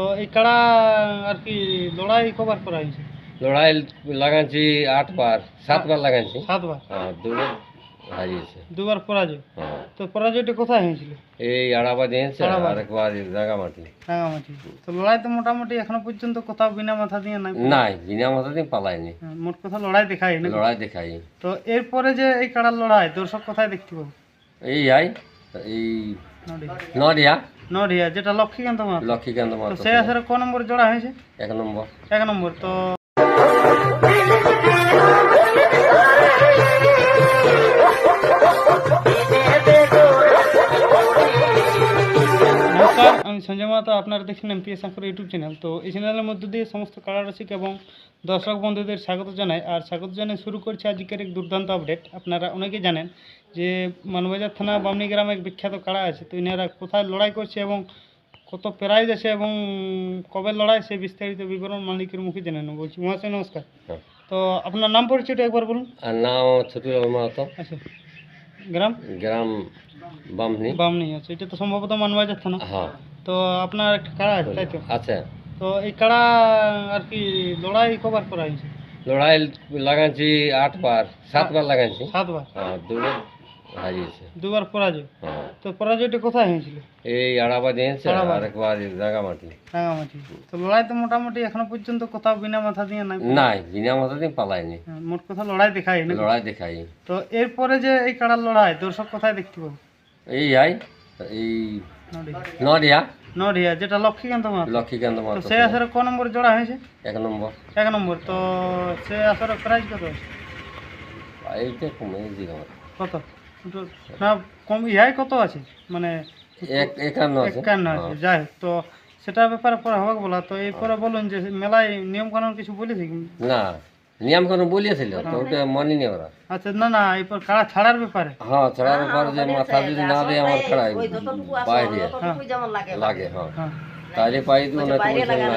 তো এই কাড়া আর কি লড়াই কবার করা হয়েছে? লড়াই লাগাচ্ছি আটবার সাতবার লাগাচ্ছি সাতবার হ্যাঁ দুবার হারিয়েছে। দুবার পরাজয়? হ্যাঁ। তো পরাজয়টা কোথায় হয়েছিল? এই আড়াবাদ। আরেকবার রাঙামাটি। রাঙামাটি। তো লড়াই তো মোটামুটি এখনও পর্যন্ত কোথাও বিনা মাথা দিয়ে নাই? নাই বিনা মাথা দিয়ে পালায়নি হ্যাঁ, মোট কথা লড়াই দেখাই না লড়াই দেখাই। তো এরপরে যে এই কাড়ার লড়াই দর্শক কোথায় দেখতে পাবো? এই আই এই নডিহা নডিয়া যেটা লক্ষ্মীকান্ত মাহাতো। লক্ষ্মীকান্ত মাহাতো সেই আসরে কোন নম্বর জোড়া হয়েছে? এক নম্বর। এক নম্বর তো সঞ্জয় মাহাতো আপনারা দেখছেন এমপিএস আঙ্কর ইউটিউব চ্যানেল। তো এই চ্যানেলের মধ্য দিয়ে সমস্ত কারারসিক এবং দর্শক বন্ধুদের স্বাগত জানাই। আর স্বাগত জানাই শুরু করছি আজকের এক দুর্দান্ত আপডেট। আপনারা অনেকেই জানেন যে মানবাজার থানা বামনি গ্রামে এক বিখ্যাত কাড়া আছে তো ইনারা কোথায় লড়াই করছে এবং কত প্রাইজ আছে এবং কবে লড়াই সে বিস্তারিত বিবরণ মালিকের মুখে জেনে নেব। বলছি মহাশয় নমস্কার। হ্যাঁ। তো আপনার নাম পরিচয়টা একবার বলুন। আর নাম মাহাতো। আচ্ছা। গ্রাম? গ্রাম বামনি। বামনি আছে এটা তো সম্ভবত মানবাজার থানা। হ্যাঁ। তো আপনার একটা কাড়া আছে তাই তো? আছে। তো এই কাড়া আর কি লড়াই কবার করা হয়েছে? লড়াই লাগাচ্ছি আটবার সাতবার লাগাচ্ছি সাতবার? হ্যাঁ দুবার হারিয়েছে। দুবার পরাজয়? হ্যাঁ। তো পরাজয়টা কোথায় হয়েছিল? এই আড়াবাদ। আরেকবার রাঙামাটি। রাঙামাটি। তো লড়াই তো মোটামুটি এখনও পর্যন্ত কোথাও বিনা মাথা দিয়ে নাই? নাই বিনা মাথা দিয়ে পালায়নি। হ্যাঁ, মোট কথা লড়াই দেখাই না লড়াই দেখাই তো এরপরে যে এই কাড়ার লড়াই দর্শক কোথায় দেখতে পাবো? এই আই এই নডিয়া। নডিহা যেটা লক্ষ্মীকান্ত মাহাতো। লক্ষ্মীকান্ত তো মাহাতো সেই আসরে ক নম্বর জোড়া হয়েছে? এক নম্বর। এক নম্বর তো সে আসরে প্রাইজ কত এইটা কমে দিলাম কত? না কম ইহাই কত আছে? মানে এক একান্ন আছে। একান্ন আছে যাই হোক তো সেটার ব্যাপারে পরে হবে বলা তো এরপরে বলুন যে মেলায় নিয়ম কানুন কিছু বলেছে না নিয়ম কোনো বলিয়েছিল তো ওটা মানি নি ওরা। আচ্ছা না না এরপর কাড়া ছাড়ার ব্যাপারে? হ্যাঁ ছাড়ার পর যে মাথা যদি না দেয় আমার খাড়াই বাইরে হ্যাঁ। লাগে হ্যাঁ। হ্যাঁ। তাহলে পাই তো না,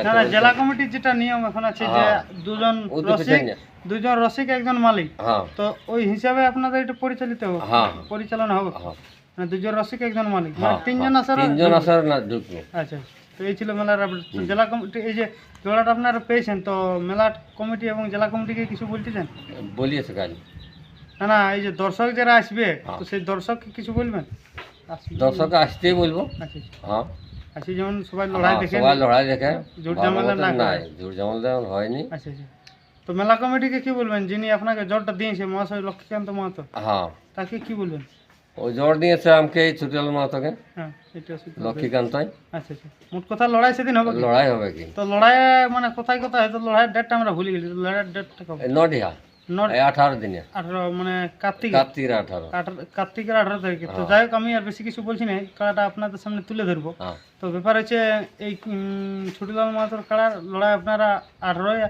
না। জেলা কমিটির যেটা নিয়ম এখন আছে যে হ্যাঁ। দুজন রসিক দুজন রসিক একজন মালিক। হ্যাঁ। তো ওই হিসাবে আপনাদের এটা পরিচালিত হবে হ্যাঁ পরিচালনা হবে। হ্যাঁ। মানে দুজন রসিক একজন মালিক। মানে হ্যাঁ, তিনজন আসার তিনজন আসার না ঢুকলো আচ্ছা। তো এই ছিল মেলার update। তো জেলা কমিটি এই যে জোড়াটা আপনারা পেয়েছেন তো মেলা কমিটি এবং জেলা কমিটিকে কিছু বলতে চান বলিয়েছে কাল না না এই যে দর্শক যারা আসবে হ্যাঁ। তো সেই দর্শককে কিছু বলবেন? আসবে। দর্শক আসতেই বলব। আচ্ছা আচ্ছা হ্যাঁ। আসি যেমন সবাই লড়াই হ্যাঁ, দেখে সবাই লড়াই দেখে জোর ভালো ঝামেলা মতো না করে। নাই জোর ঝামেলা তেমন হয়নি। আচ্ছা আচ্ছা তো মেলা কমিটিকে কি বলবেন? যিনি আপনাকে জোরটা দিয়েছে মহাশয় লক্ষ্মীকান্ত মাহাতো হ্যাঁ। তাকে কি বলবেন? ওই জ্বর আমাকে এই ছুটিলাল মাহাতোকে হ্যাঁ লক্ষ্মীকান্তই আচ্ছা আচ্ছা। মোট কথা লড়াই সেদিন হবে লড়াই হবে কি? তো লড়াই মানে কোথায় কোথায়? হয়তো লড়াইয়ের ডেটটা আমরা ভুলে গেছি। লড়াইয়ের ডেটটা কবে? নডিহা। আঠারো দিনে। আঠারো মানে কার্তিক। কার্তিক আঠারো। আঠারো- কার্তিকের আঠারো তারিখে। তো যাই হোক আমি আর বেশি কিছু বলছি না। কাড়াটা আপনাদের সামনে তুলে ধরবো। হ্যাঁ। তো ব্যাপার হচ্ছে এই ছুটিলাল মাহাতোর কাড়ার লড়াই আপনারা আঠারোই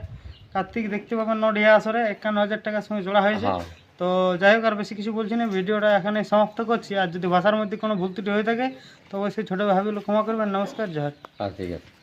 কার্তিক দেখতে পাবেন নডিয়া আসরে। একান্ন হাজার টাকার সঙ্গে জোড়া হয়েছে। হ্যাঁ। তো যাই হোক, আর বেশি কিছু বলছি না, ভিডিওটা এখানে সমাপ্ত করছি। আর যদি ভাষার মধ্যে কোনো ভুল ত্রুটি হয়ে থাকে, তো অবশ্যই ছোটো ভাবিগুলো ক্ষমা করবেন। নমস্কার, জয়। ঠিক আছে।